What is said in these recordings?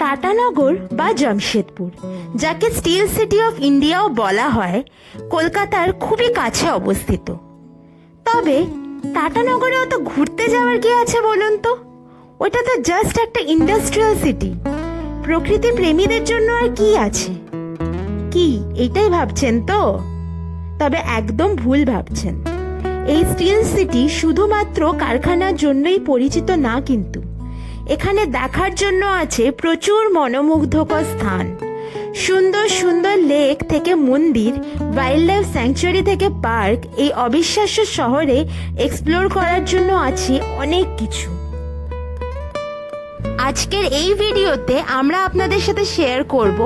টাটানগর বা জামশেদপুর, যাকে still city of ইন্ডিয়াও বলা হয়, কলকাতার খুবই কাছে অবস্থিত। তবে টাটানগরে অত ঘুরতে যাওয়ার কি আছে বলুন তো? ওটা তো জাস্ট একটা ইন্ডাস্ট্রিয়াল সিটি প্রকৃতি প্রেমীদের জন্য আর কি আছে? কি, এটাই ভাবছেন তো? তবে একদম ভুল ভাবছেন। এই স্টিল সিটি শুধুমাত্র কারখানার জন্যই পরিচিত না কিন্তু। এখানে দেখার জন্য আছে প্রচুর মনোমুগ্ধকর স্থান। সুন্দর সুন্দর লেক থেকে মন্দির ওয়াইল্ড লাইফ স্যাংচুয়ারি থেকে পার্ক এই অবিশ্বাস্য শহরে এক্সপ্লোর করার জন্য আছে অনেক কিছু। আজকের এই ভিডিওতে আমরা আপনাদের সাথে শেয়ার করব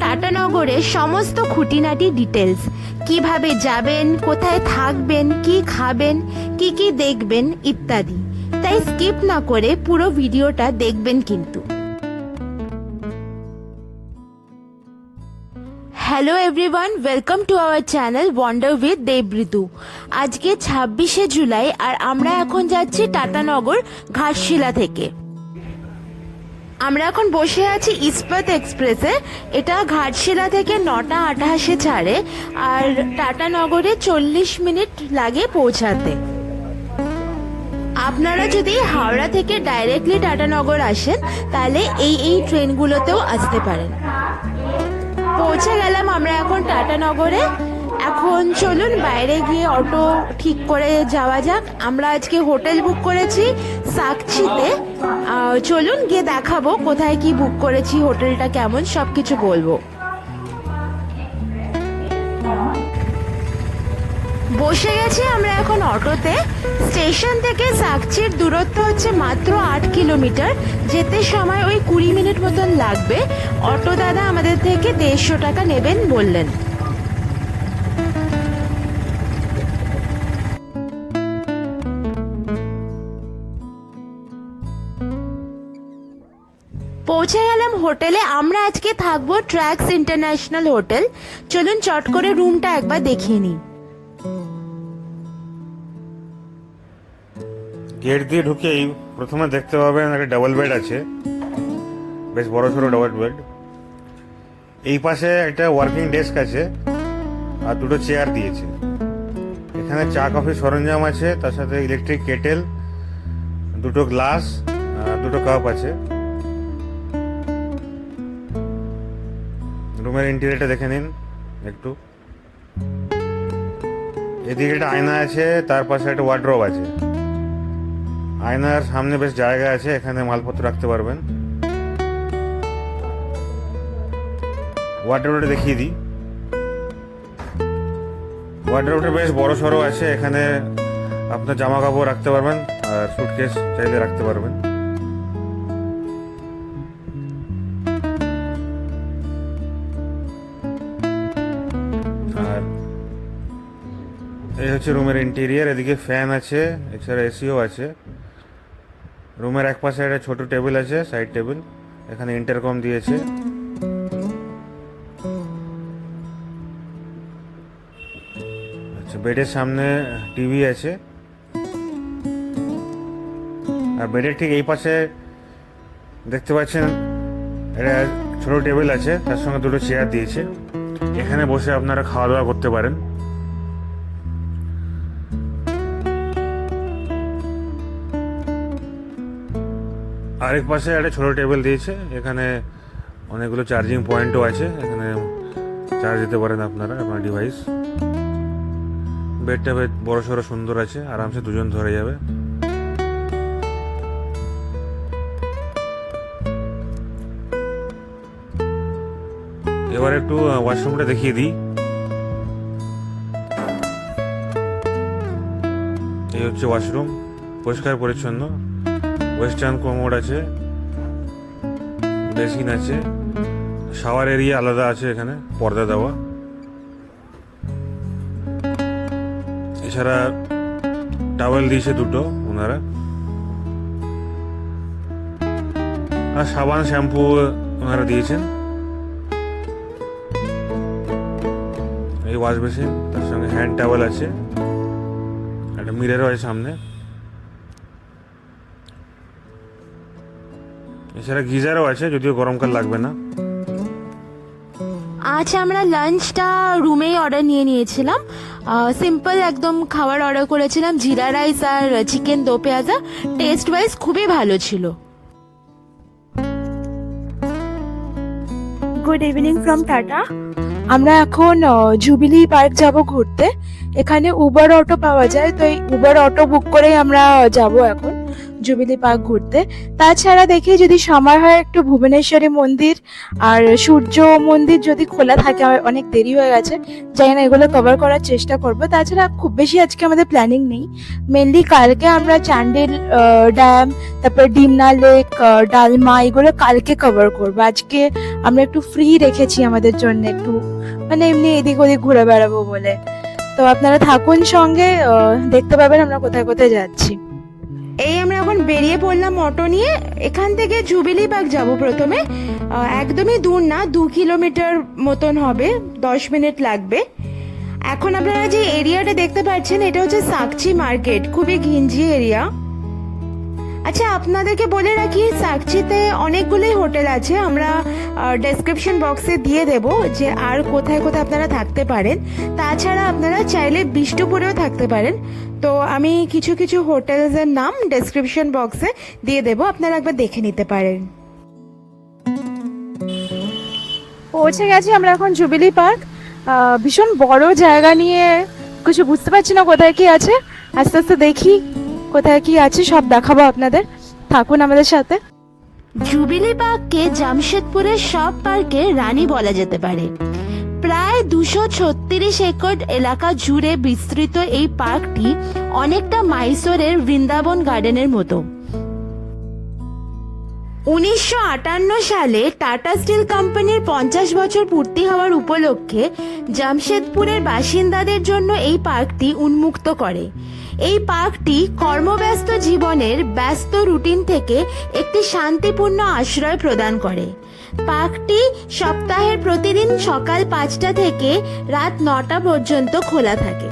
টাটানগরের সমস্ত খুঁটিনাটি ডিটেলস কীভাবে যাবেন, কোথায় থাকবেন, কি খাবেন, কি কি দেখবেন, ইত্যাদি। তাই স্কিপ না করে পুরো ভিডিওটা দেখবেন কিন্তু। Hello everyone welcome to our channel wonder with Debritu আজকে ছাব্বিশে জুলাই আর আমরা এখন যাচ্ছি টাটানগর ঘাটশিলা থেকে। আমরা এখন বসে আছি ইস্পাত এক্সপ্রেসে। এটা ঘাটশিলা থেকে নটা আঠাশে ছাড়ে আর টাটানগরে চল্লিশ মিনিট লাগে পৌঁছাতে। আপনারা যদি হাওড়া থেকে ডাইরেক্টলি টাটানগর আসেন, তাহলে এই এই ট্রেনগুলোতেও আসতে পারেন। পৌঁছে গেলাম আমরা এখন টাটানগরে। এখন চলুন বাইরে গিয়ে অটো ঠিক করে যাওয়া যাক। আমরা আজকে হোটেল বুক করেছি সাকচিতে। চলুন গিয়ে দেখাবো কোথায় কি বুক করেছি, হোটেলটা কেমন সব কিছু বলব। বসে গেছি আমরা এখন অটোতে। স্টেশন থেকে সাকচির দূরত্ব হচ্ছে মাত্র আট কিলোমিটার। যেতে সময় ওই কুড়ি মিনিট মতন লাগবে। অটো দাদা আমাদের থেকে দেড়শো টাকা নেবেন বললেন। পৌঁছে গেলাম হোটেলে। আমরা আজকে থাকব ট্র্যাক্স ইন্টারন্যাশনাল হোটেল। চলুন চট করে রুমটা একবার দেখিয়ে নিই। গেট দিয়ে ঢুকেই প্রথমে দেখতে পাবেন একটা ডাবল বেড আছে। বেশ বড় সড়ো ডাবল বেড এই পাশে একটা ওয়ার্কিং ডেস্ক আছে আর দুটো চেয়ার দিয়েছে। এখানে চা কফি সরঞ্জাম আছে, তার সাথে ইলেকট্রিক কেটেল দুটো গ্লাস দুটো কাপ আছে। রুমের ইন্টেরিয়রটা দেখে নিন একটু। এদিকে একটা আয়না আছে, তার পাশে একটা ওয়ার্ড্রোব আছে। আয়নার সামনে বেশ জায়গা আছে, এখানে মালপত্র রাখতে পারবেন। ওয়ার্ডরোবটা দেখিয়ে দিই। ওয়ার্ডরোবটা বেশ বড় সড়ো আছে, এখানে আপনার জামা কাপড় রাখতে পারবেন, আর সুটকেস চাইলে রাখতে পারবেন। আর এই হচ্ছে রুমের ইন্টেরিয়ার এদিকে ফ্যান আছে, এছাড়া এসিও আছে। রুমের এক পাশে একটা ছোট টেবিল আছে সাইড টেবিল এখানে ইন্টারকম দিয়েছে। আচ্ছা বেডের সামনে টিভি আছে। আর বেডের ঠিক এই পাশে দেখতে পাচ্ছেন, একটা ছোট টেবিল আছে, তার সঙ্গে দুটো চেয়ার দিয়েছে। এখানে বসে আপনারা খাওয়া দাওয়া করতে পারেন। আরেক পাশে একটা ছোট টেবিল দিয়েছে। এখানে অনেকগুলো চার্জিং পয়েন্টও আছে। এখানে চার্জ দিতে পারেন আপনারা আপনার ডিভাইস বেডটা বেশ বড় সড়ো সুন্দর আছে। আরামসে দুজন ধরে যাবে। এবার একটু ওয়াশরুমটা দেখিয়ে দিই। এই হচ্ছে ওয়াশরুম পরিষ্কার পরিচ্ছন্ন ওয়েস্টার্ন কোমোড আছে বেসিন আছে শাওয়ার এরিয়া আলাদা আছে এখানে, পর্দা দেওয়া। এছাড়া টাওয়েল দিয়েছে দুটো ওনারা। আর সাবান শ্যাম্পু ওনারা দিয়েছেন। এই ওয়াশ বেসিন তার সঙ্গে হ্যান্ড টাওয়েল আছে। একটা মিররও আছে সামনে। এছাড়া গিজারও আছে যদিও গরমকাল লাগবে না। আজ আমরা লাঞ্চটা রুমেই অর্ডার নিয়ে নিয়েছিলাম। সিম্পল একদম খাবার অর্ডার করেছিলাম জিরা রাইস আর চিকেন দো পেঁয়াজা। টেস্ট ওয়াইজ খুবই ভালো ছিল। গুড ইভিনিং ফ্রম টাটা আমরা এখন জুবিলি পার্ক যাব ঘুরতে। এখানে উবার অটো পাওয়া যায় তো এই উবার অটো বুক করেই আমরা যাব এখন। জুবিলি পার্ক ঘুরতে। তাছাড়া দেখি যদি সময় হয় একটু ভুবনেশ্বরী মন্দির আর সূর্য মন্দির যদি খোলা থাকে, আমার অনেক দেরি হয়ে গেছে, জানি না, এগুলো কভার করার চেষ্টা করব। তাছাড়া খুব বেশি আজকে আমাদের প্ল্যানিং নেই। মেনলি কালকে আমরা চান্ডিল ড্যাম তারপর ডিমনা লেক ডালমা, এগুলো কালকে কভার করব। আজকে আমরা একটু ফ্রি রেখেছি আমাদের জন্য একটু মানে এমনি এদিক ওদিক ঘুরে বেড়াবো বলে। তো আপনারা থাকুন সঙ্গে দেখতে পাবেন আমরা কোথায় কোথায় যাচ্ছি। এই আমরা এখন বেরিয়ে পড়লাম অটো নিয়ে। এখান থেকে জুবিলি পার্ক যাব প্রথমে। একদমই দূর না, দু কিলোমিটার মতন হবে, দশ মিনিট লাগবে। এখন আপনারা যে এরিয়াটা দেখতে পাচ্ছেন, এটা হচ্ছে সাকচি মার্কেট, খুবই ঘিঞ্জি এরিয়া। আচ্ছা আপনাদেরকে বলে রাখি, সাকচিতে অনেকগুলোই হোটেল আছে। আমরা ডেসক্রিপশন বক্সে দিয়ে দেব যে আর কোথায় কোথায় আপনারা থাকতে পারেন। তাছাড়া আপনারা চাইলে বিষ্ণুপুরেও থাকতে পারেন। তো আমি কিছু কিছু হোটেলসের নাম ডেসক্রিপশন বক্সে দিয়ে দেব, আপনারা একবার দেখে নিতে পারেন। পৌঁছে গেছি আমরা এখন জুবিলি পার্ক ভীষণ বড় জায়গা নিয়ে কিছু বুঝতে পারছি না কোথায় কি আছে। আস্তে আস্তে দেখি। কোথায় কি আছে সব দেখাবো আপনাদের। থাকুন আমাদের সাথে। জুবিলি পার্ককে জামশেদপুরের সব পার্কের রানী বলা যেতে পারে। প্রায় দুশো ছত্রিশ একর এলাকা জুড়ে বিস্তৃত এই পার্কটি অনেকটা মাইসোরের বৃন্দাবন গার্ডেনের মতো। উনিশশো আটান্ন সালে টাটা স্টিল কোম্পানির পঞ্চাশ বছর পূর্তি হওয়ার উপলক্ষে জামশেদপুরের বাসিন্দাদের জন্য এই পার্কটি উন্মুক্ত করে। এই পার্কটি কর্মব্যস্ত জীবনের ব্যস্ত রুটিন থেকে একটি শান্তিপূর্ণ আশ্রয় প্রদান করে। পার্কটি সপ্তাহের প্রতিদিন সকাল পাঁচটা থেকে রাত নটা পর্যন্ত খোলা থাকে।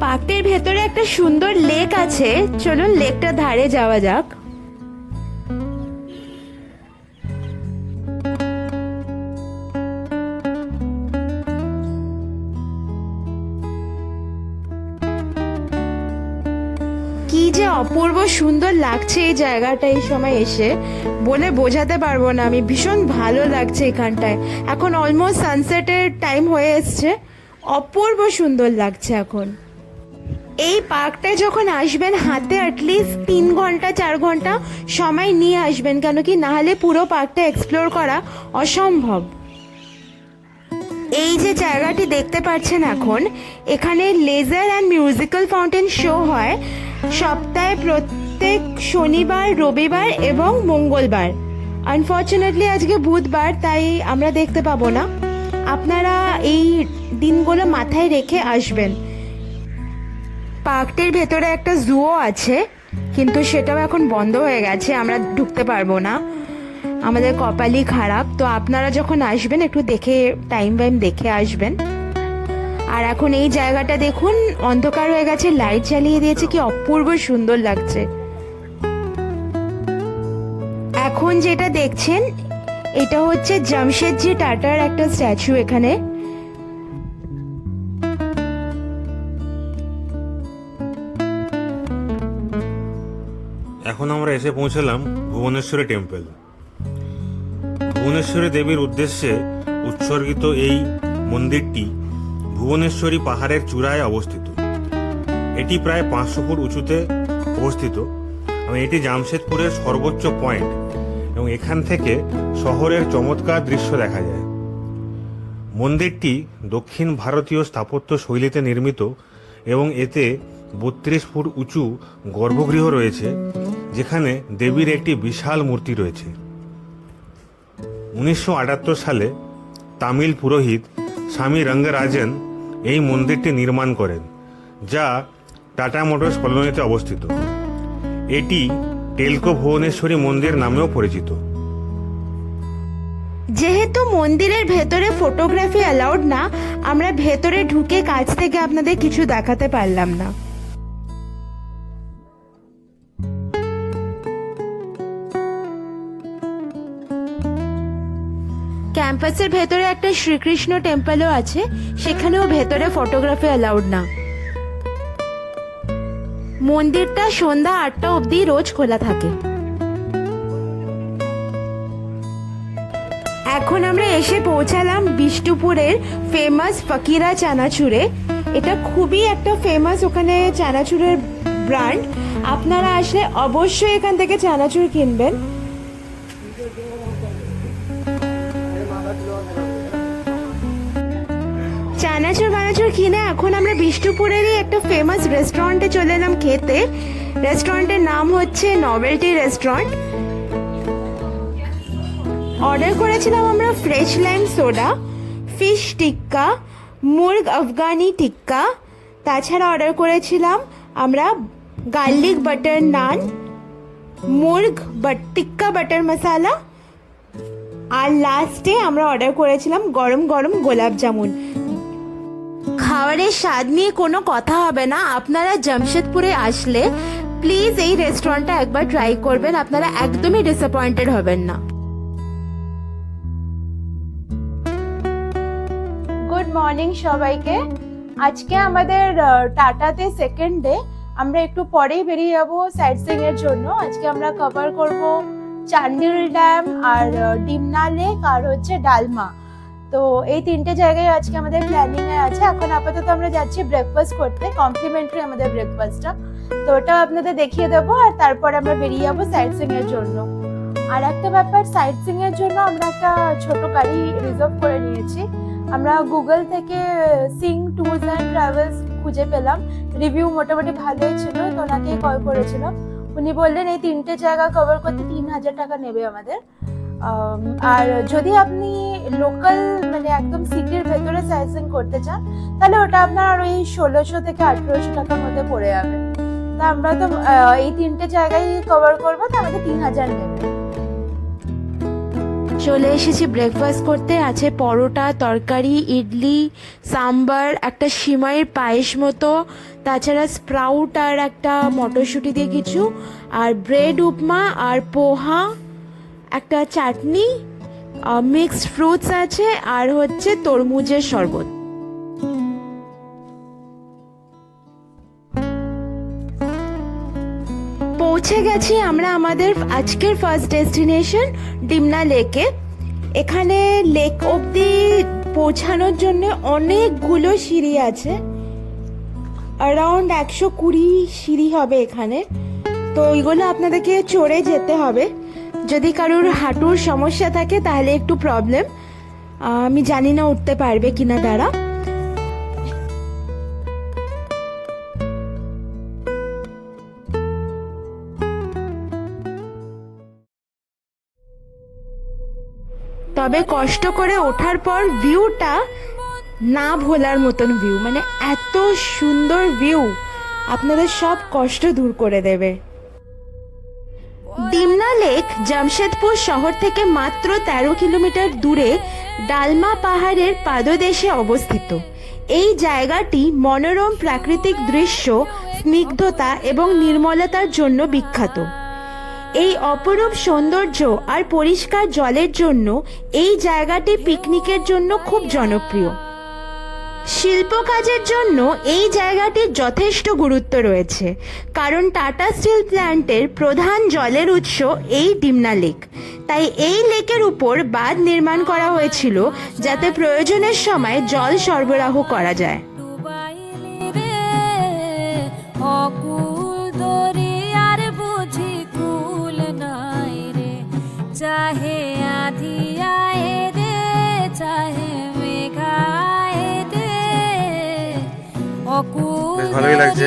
পার্কটির ভেতরে একটা সুন্দর লেক আছে। চলুন লেকটার ধারে যাওয়া যাক। অপূর্ব সুন্দর লাগছে এই জায়গাটা এই সময় এসে। বলে বোঝাতে পারব না, আমি ভীষণ ভালো লাগছে এখানটায়। এখন অলমোস্ট সানসেটের টাইম হয়ে এসছে। অপূর্ব সুন্দর লাগছে এখন। এই পার্কটায় যখন আসবেন, হাতে অ্যাটলিস্ট তিন ঘণ্টা, চার ঘণ্টা সময় নিয়ে আসবেন, কেন কি নাহলে পুরো পার্কটা এক্সপ্লোর করা অসম্ভব। এই যে জায়গাটি দেখতে পাচ্ছেন এখন, এখানে laser and musical fountain show হয় সপ্তাহে প্রত্যেক শনিবার, রবিবার এবং মঙ্গলবার। আনফর্চুনেটলি আজকে বুধবার, তাই আমরা দেখতে পাবো না। আপনারা এই দিনগুলো মাথায় রেখে আসবেন। পার্কটির ভেতরে একটা জুও আছে, কিন্তু সেটাও এখন বন্ধ হয়ে গেছে, আমরা ঢুকতে পারব না। আমাদের কপালই খারাপ, তো আপনারা যখন আসবেন, একটু দেখে টাইম টাইম দেখে আসবেন। আর এখন এই জায়গাটা দেখুন, অন্ধকার হয়ে গেছে লাইট জ্বালিয়ে দিয়েছে, কি অপূর্ব সুন্দর লাগছে। এখন যেটা দেখছেন, এটা হচ্ছে জামশেদজি টাটার একটা স্ট্যাচু এখানে। এখন আমরা এসে পৌঁছলাম ভুবনেশ্বরী টেম্পল। ভুবনেশ্বরী দেবীর উদ্দেশ্যে উৎসর্গিত এই মন্দিরটি ভুবনেশ্বরী পাহাড়ের চূড়ায় অবস্থিত। এটি প্রায় পাঁচশো ফুট উঁচুতে অবস্থিত। এবং এটি জামশেদপুরের সর্বোচ্চ পয়েন্ট এবং এখান থেকে শহরের চমৎকার দৃশ্য দেখা যায়। মন্দিরটি দক্ষিণ ভারতীয় স্থাপত্য শৈলীতে নির্মিত এবং এতে বত্রিশ ফুট উঁচু গর্ভগৃহ রয়েছে, যেখানে দেবীর একটি বিশাল মূর্তি রয়েছে। উনিশশো আটাত্তর সালে তামিল পুরোহিত স্বামী রঙ্গরাজন এই মন্দিরটি নির্মাণ করেন, যা টাটা মোটরস কলোনিতে অবস্থিত। এটি টেলকো ভুবনেশ্বরী মন্দির নামেও পরিচিত। যেহেতু মন্দিরের ভেতরে ফটোগ্রাফি অ্যালাউড না, আমরা ভেতরে ঢুকে কাছ থেকে আপনাদের কিছু দেখাতে পারলাম না। ক্যাম্পাসের ভেতরে একটা শ্রীকৃষ্ণ টেম্পলও আছে, সেখানেও ভেতরে ফটোগ্রাফি অ্যালাউড না। মন্দিরটা সন্ধ্যা আটটা অবধি রোজ খোলা থাকে। এখন আমরা এসে পৌঁছালাম বিষ্ণুপুরের ফেমাস ফকিরা চানাচুরে। এটা খুবই একটা ফেমাস ওখানে চানাচুরের ব্র্যান্ড আপনারা আসলে অবশ্যই এখান থেকে চানাচুর কিনবেন। চানাচুর বানাচুর কিনে? এখন আমরা বিষ্ণুপুরেরই একটা ফেমাস রেস্টুরেন্টে চলে এলাম খেতে। রেস্টুরেন্টের নাম হচ্ছে নভেলটি রেস্টুরেন্ট অর্ডার করেছিলাম আমরা fresh lime soda fish tikka murgh Afghani tikka তাছাড়া অর্ডার করেছিলাম আমরা গার্লিক বাটার নান মুর্গ বাট টিক্কা বাটার মশালা আর লাস্টে আমরা অর্ডার করেছিলাম গরম গরম গোলাপ জামুন। খাবারের স্বাদ নিয়ে কোনো কথা হবে না। আপনারা জামশেদপুরে আসলে প্লিজ এই রেস্টুরেন্টটা একবার ট্রাই করবেন। আপনারা একদমই ডিসঅ্যাপয়েন্টেড হবেন না। গুড মর্নিং সবাইকে। আজকে আমাদের টাটাতে সেকেন্ড ডে আমরা একটু পরেই বেরিয়ে যাব সাইট এর জন্য। আজকে আমরা কভার করব চান্ডিল ড্যাম আর ডিমনা লেক আর হচ্ছে ডালমা। তো এই তিনটে জায়গায় আজকে আমাদের প্ল্যানিং এ আছে। এখন আপাতত আমরা যাচ্ছি ব্রেকফাস্ট করতে কমপ্লিমেন্টারি আমাদের ব্রেকফাস্টটা তো ওটা আপনাদের দেখিয়ে দেবো আর তারপরে আমরা বেরিয়ে যাব সাইট সিং এর জন্য। আর একটা ব্যাপার সাইট সিং এর জন্য আমরা একটা ছোট গাড়ি রিজার্ভ করে নিয়েছি। আমরা গুগল থেকে সিং ট্যুরস অ্যান্ড ট্রাভেলস খুঁজে পেলাম। রিভিউ মোটামুটি ভালোই ছিল তো ওনাকেই কল করেছিলাম। উনি বললেন এই তিনটে জায়গা কভার করতে তিন হাজার টাকা নেবে আমাদের। আম, আর যদি আপনি লোকাল মানে একদম সিটির ভেতরে সাইজিং করতে চান, তাহলে ওটা আপনার ওই ষোলোশো থেকে আঠেরোশো টাকার মধ্যে পড়ে যাবে। তা আমরা তো এই তিনটে জায়গায় কভার করব, তো আমাদের তিন হাজার নেবে। চলে এসেছি ব্রেকফাস্ট করতে। আছে পরোটা, তরকারি, ইডলি, সাম্বার, একটা সিমাইয়ের পায়েস মতো। তাছাড়া স্প্রাউট আর একটা মটরশুঁটি দিয়ে কিছু। আর ব্রেড উপমা আর পোহা। একটা চাটনি মিক্সড ফ্রুটস আছে, আর হচ্ছে তরমুজের শরবত। পৌঁছে গেছি আমরা আমাদের আজকের ফার্স্ট ডেস্টিনেশন ডিমনা লেকে এখানে লেক অবধি পৌঁছানোর জন্য অনেকগুলো সিঁড়ি আছে। অ্যারাউন্ড একশো কুড়ি সিঁড়ি হবে এখানে। তো ওইগুলো আপনাদেরকে চড়ে যেতে হবে। যদি কারোর হাঁটুর সমস্যা থাকে, তাহলে একটু প্রবলেম আমি জানি না উঠতে পারবে কিনা তারা। তবে কষ্ট করে ওঠার পর ভিউটা না ভোলার মতন ভিউ মানে এত সুন্দর ভিউ আপনাদের সব কষ্ট দূর করে দেবে। ডিমনা লেক, জামশেদপুর শহর থেকে মাত্র তেরো কিলোমিটার দূরে ডালমা পাহাড়ের পাদদেশে অবস্থিত। এই জায়গাটি মনোরম প্রাকৃতিক দৃশ্য, স্নিগ্ধতা এবং নির্মলতার জন্য বিখ্যাত। এই অপরূপ সৌন্দর্য আর পরিষ্কার জলের জন্য এই জায়গাটি পিকনিকের জন্য খুব জনপ্রিয়। শিল্প কাজের জন্য এই জায়গাটির যথেষ্ট গুরুত্ব রয়েছে, কারণ টাটা স্টিল প্ল্যান্টের প্রধান জলের উৎস এই ডিমনা লেক। তাই এই লেকের উপর বাঁধ নির্মাণ করা হয়েছিল যাতে প্রয়োজনের সময় জল সরবরাহ করা যায়। চাহে ভালোই লাগছে।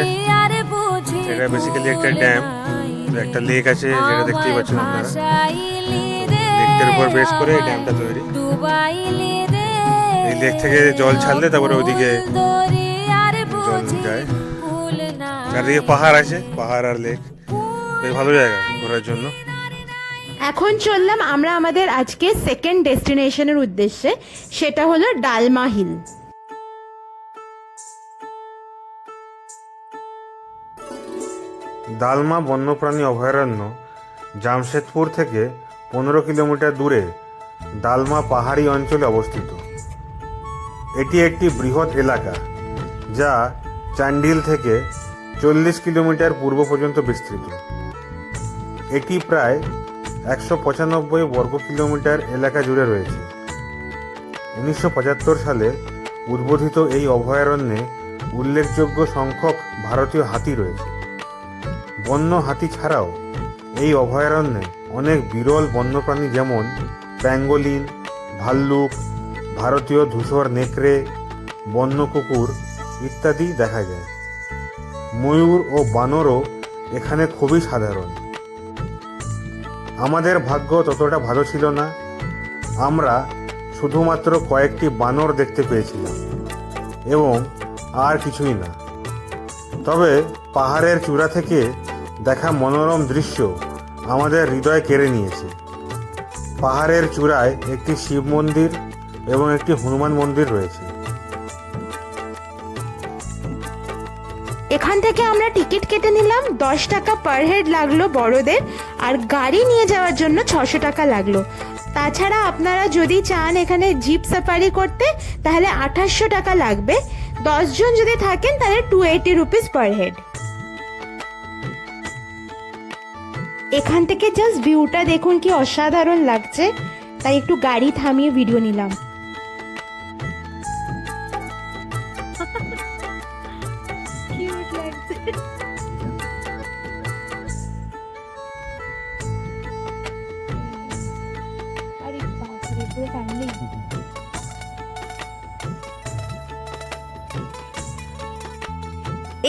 এটা basically একটা ড্যাম তো একটা লেক আছে যেটা দেখতেই পাচ্ছেন আপনারা। লেকটার উপর বেস করে এই ড্যামটা তৈরি। এই লেক থেকে জল ছাড়লে তারপরে ওইদিকে জল যায়। চারদিকে পাহাড় আছে পাহাড় আর লেক বেশ ভালো জায়গা ঘোরার জন্য। এখন চললাম আমরা আমাদের আজকে সেকেন্ড ডেস্টিনেশনের উদ্দেশ্যে সেটা হলো ডালমা হিল দালমা বন্যপ্রাণী অভয়ারণ্য, জামশেদপুর থেকে পনেরো কিলোমিটার দূরে ডালমা পাহাড়ি অঞ্চলে অবস্থিত। এটি একটি বৃহৎ এলাকা, যা চান্ডিল থেকে চল্লিশ কিলোমিটার পূর্ব পর্যন্ত বিস্তৃত। এটি প্রায় একশো পঁচানব্বই বর্গ কিলোমিটার এলাকা জুড়ে রয়েছে। উনিশশো পঁচাত্তর সালে উদ্বোধিত এই অভয়ারণ্যে উল্লেখযোগ্য সংখ্যক ভারতীয় হাতি রয়েছে। বন্য হাতি ছাড়াও এই অভয়ারণ্যে অনেক বিরল বন্যপ্রাণী যেমন প্যাঙ্গোলিন, ভাল্লুক, ভারতীয় ধূসর নেকড়ে, বন্য কুকুর ইত্যাদি দেখা যায়। ময়ূর ও বানরও এখানে খুবই সাধারণ। আমাদের ভাগ্য ততটা ভালো ছিল না। আমরা শুধুমাত্র কয়েকটি বানর দেখতে পেয়েছিলাম এবং আর কিছুই না। তবে পাহাড়ের চূড়া থেকে দেখা মনোরম দৃশ্য আমাদের হৃদয় কেড়ে নিয়েছে। পাহাড়ের চূড়ায় একটি শিব মন্দির এবং একটি হনুমান মন্দির রয়েছে। এখান থেকে আমরা টিকিট কেটে নিলাম, দশ টাকা পার হেড লাগল বড়দের, আর গাড়ি নিয়ে যাওয়ার জন্য ছশো টাকা লাগল। তাছাড়া আপনারা যদি চান এখানে জিপ সাফারি করতে, তাহলে আঠাশশো টাকা লাগবে। দশজন যদি থাকেন, তাহলে two eighty rupees per head এখান থেকে জাস্ট ভিউটা দেখুন কি অসাধারণ লাগছে। তাই একটু গাড়ি থামিয়ে ভিডিও নিলাম।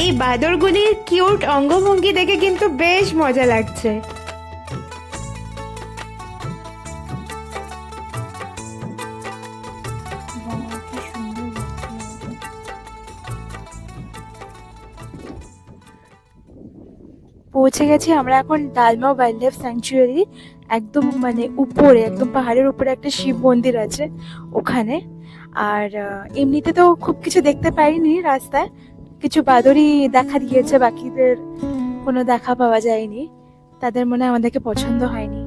এই বাদরগুলির কিউট অঙ্গভঙ্গি দেখে কিন্তু বেশ মজা লাগছে। পৌঁছে গেছি। আমরা এখন ডালমা ওয়াইল্ড লাইফ স্যাংচুয়ারি একদম মানে উপরে, একদম পাহাড়ের উপরে একটা শিব মন্দির আছে ওখানে। আর এমনিতে তো খুব কিছু দেখতে পাইনি রাস্তায়। কিছু বাদরই দেখা দিয়েছে, বাকিদের কোনো দেখা পাওয়া যায়নি। তাদের মনে আমাদেরকে পছন্দ হয়নি।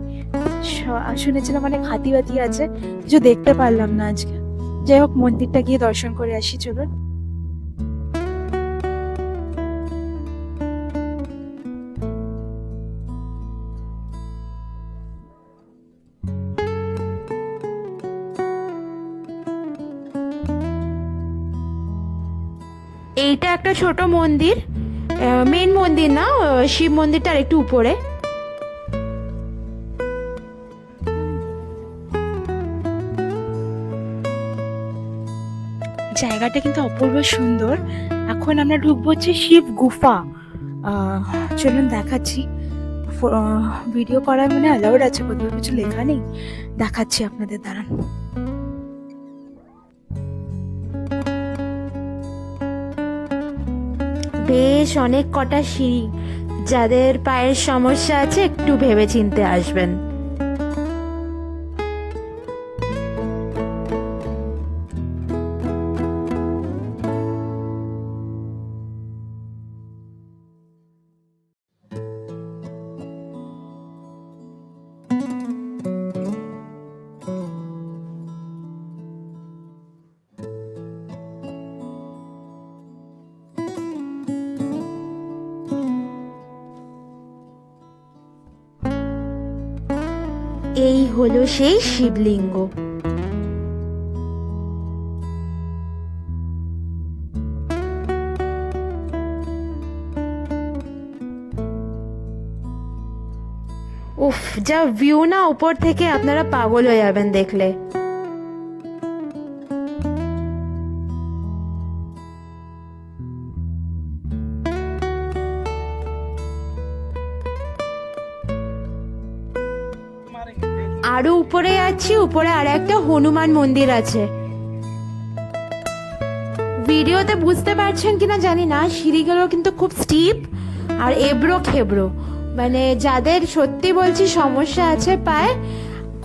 শুনেছিলাম অনেক হাতি বাতি আছে, কিছু দেখতে পারলাম না আজকে। যাই হোক, মন্দিরটা গিয়ে দর্শন করে আসি, চলুন। এইটা একটা ছোট মন্দির মেন মন্দির না শিব মন্দিরটা আর একটু উপরে। জায়গাটা কিন্তু অপূর্ব সুন্দর। এখন আমরা ঢুকবো হচ্ছে শিব গুফা। চলুন দেখাচ্ছি। ভিডিও করার মানে অ্যালাউড আছে কোথাও কিছু লেখা নেই। দেখাচ্ছি আপনাদের, দাঁড়ান। বেশ অনেক কটা সিঁড়ি। যাদের পায়ের সমস্যা আছে একটু ভেবে চিনতে আসবেন। সেই শিবলিঙ্গ। উফ যা ভিউ না উপর থেকে আপনারা পাগল হয়ে যাবেন দেখলে। উপরে আছি, উপরে আর একটা হনুমান মন্দির আছে। ভিডিওতে বুঝতে পারছেন কিনা জানি না, সিঁড়িগুলো কিন্তু খুব স্টিপ আর এবড়ো খেবড়ো। মানে যাদের সত্যি বলছি সমস্যা আছে পায়ে,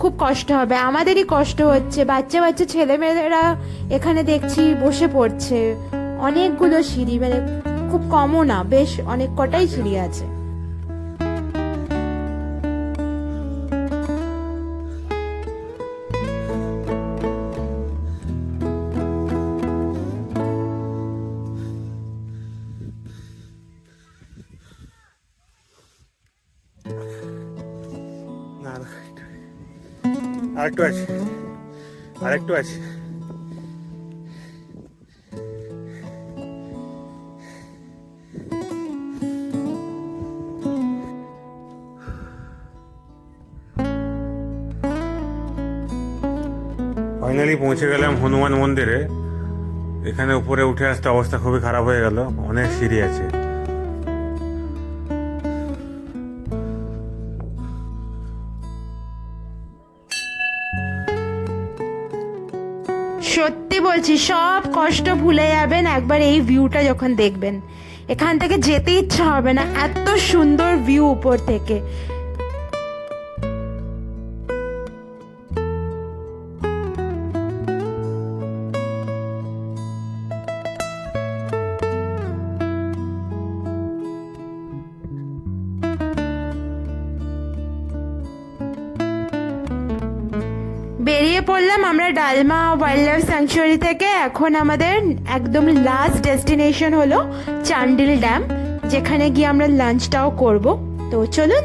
খুব কষ্ট হবে। আমাদেরই কষ্ট হচ্ছে। বাচ্চা বাচ্চা ছেলেমেয়েরা এখানে দেখছি বসে পড়ছে। অনেকগুলো সিঁড়ি মানে খুব কমও না, বেশ অনেক কটাই সিঁড়ি আছে। আরেকটু আছে আরেকটু আছে ফাইনালি পৌঁছে গেলাম হনুমান মন্দিরে। এখানে উপরে উঠে আসতে অবস্থা খুবই খারাপ হয়ে গেল। অনেক সিঁড়ি আছে। বলছি, সব কষ্ট ভুলে যাবেন একবার এই ভিউটা যখন দেখবেন। এখান থেকে যেতে ইচ্ছা হবে না, এত সুন্দর ভিউ উপর থেকে। আমরা ডালমা ওয়াইল্ড লাইফ স্যাংচুয়ারি থেকে এখন আমাদের একদম লাস্ট ডেস্টিনেশন হলো চান্ডিল ড্যাম যেখানে গিয়ে আমরা লাঞ্চটাও করব। তো চলুন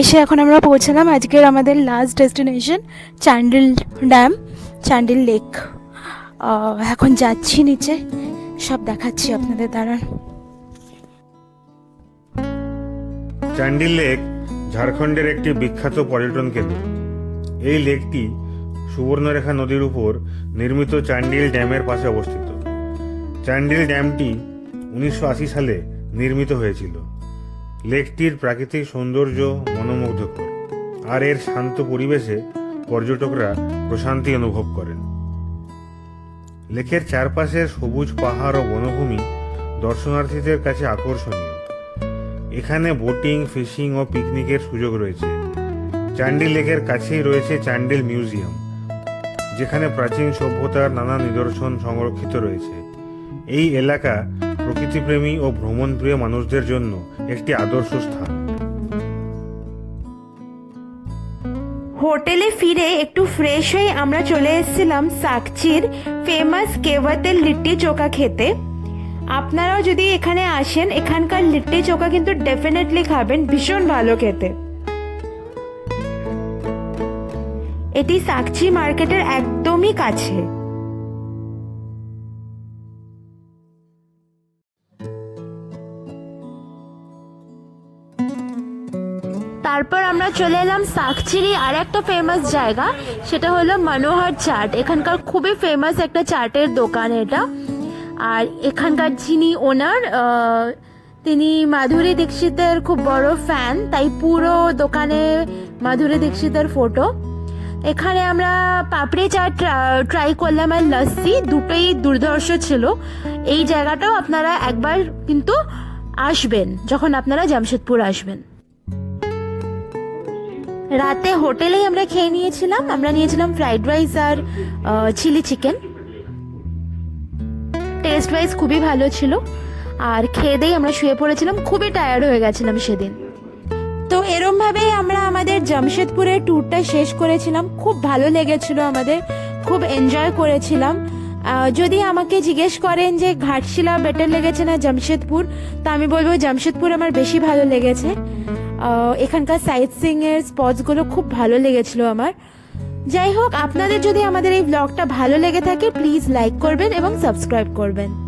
এসে এখন আমরা পৌঁছলাম আজকের আমাদের last destination Chandil dam Chandil lake এখন যাচ্ছি নিচে। সব দেখাচ্ছি আপনাদের, দাঁড়ান। চান্ডিল লেক ঝাড়খণ্ডের একটি বিখ্যাত পর্যটন কেন্দ্র। এই লেকটি সুবর্ণরেখা নদীর উপর নির্মিত চান্ডিল ড্যামের পাশে অবস্থিত। চান্ডিল ড্যামটি উনিশশো আশি সালে নির্মিত হয়েছিল। লেকটির প্রাকৃতিক সৌন্দর্য মনোমুগ্ধকর, আর এর শান্ত পরিবেশে পর্যটকরা প্রশান্তি অনুভব করেন। লেকের চারপাশের সবুজ পাহাড় ও বনভূমি দর্শনার্থীদের কাছে আকর্ষণীয়। এখানে বোটিং, ফিশিং ও পিকনিকের সুযোগ রয়েছে। চান্ডিল লেকের কাছেই রয়েছে চান্ডিল মিউজিয়াম, যেখানে প্রাচীন সভ্যতার নানা নিদর্শন সংরক্ষিত রয়েছে। এই এলাকা প্রকৃতিপ্রেমী ও ভ্রমণপ্রিয় মানুষদের জন্য একটি আদর্শ স্থান। হোটেলে ফিরে একটু ফ্রেশ হয়ে আমরা চলে এসেছিলাম সাকচির ফেমাস কেভাতের লিট্টি চোখা খেতে। আপনারাও যদি এখানে আসেন, এখানকার লিট্টি চোখা কিন্তু ডেফিনেটলি খাবেন, ভীষণ ভালো খেতে। এটি সাকচি মার্কেটের একদমই কাছে। তারপর আমরা চলে এলাম সাকচিরি আর একটা ফেমাস জায়গা, সেটা হলো মনোহর চাট। এখানকার খুবই ফেমাস একটা চাটের দোকান এটা। আর এখানকার যিনি ওনার তিনি মাধুরী দীক্ষিতের খুব বড় ফ্যান তাই পুরো দোকানে মাধুরী দীক্ষিতের ফটো এখানে আমরা পাপড়ি চাট ট্রাই করলাম আর লস্যি, দুটোই দুর্ধর্ষ ছিল। এই জায়গাটাও আপনারা একবার কিন্তু আসবেন, যখন আপনারা জামশেদপুর আসবেন। রাতে হোটেলেই আমরা খেয়ে নিয়েছিলাম। আমরা নিয়েছিলাম ফ্রাইড রাইস আর চিলি চিকেন। টেস্ট ওয়াইজ খুবই ভালো ছিল। আর খেয়ে দিয়ে আমরা শুয়ে পড়েছিলাম, খুবই টায়ার্ড হয়ে গেছিলাম সেদিন। তো এরমভাবেই আমরা আমাদের জামশেদপুরের ট্যুরটা শেষ করেছিলাম। খুব ভালো লেগেছিল আমাদের, খুব এনজয় করেছিলাম। যদি আমাকে জিজ্ঞেস করেন যে ঘাটশিলা বেটার লেগেছে না জামশেদপুর, তো আমি বলব জামশেদপুর আমার বেশি ভালো লেগেছে। এখানকার সাইট সিংয়ের স্পটসগুলো খুব ভালো লেগেছিল আমার। যাই হোক, আপনাদের যদি আমাদের এই ব্লগটা ভালো লেগে থাকে প্লিজ লাইক করবেন এবং সাবস্ক্রাইব করবেন।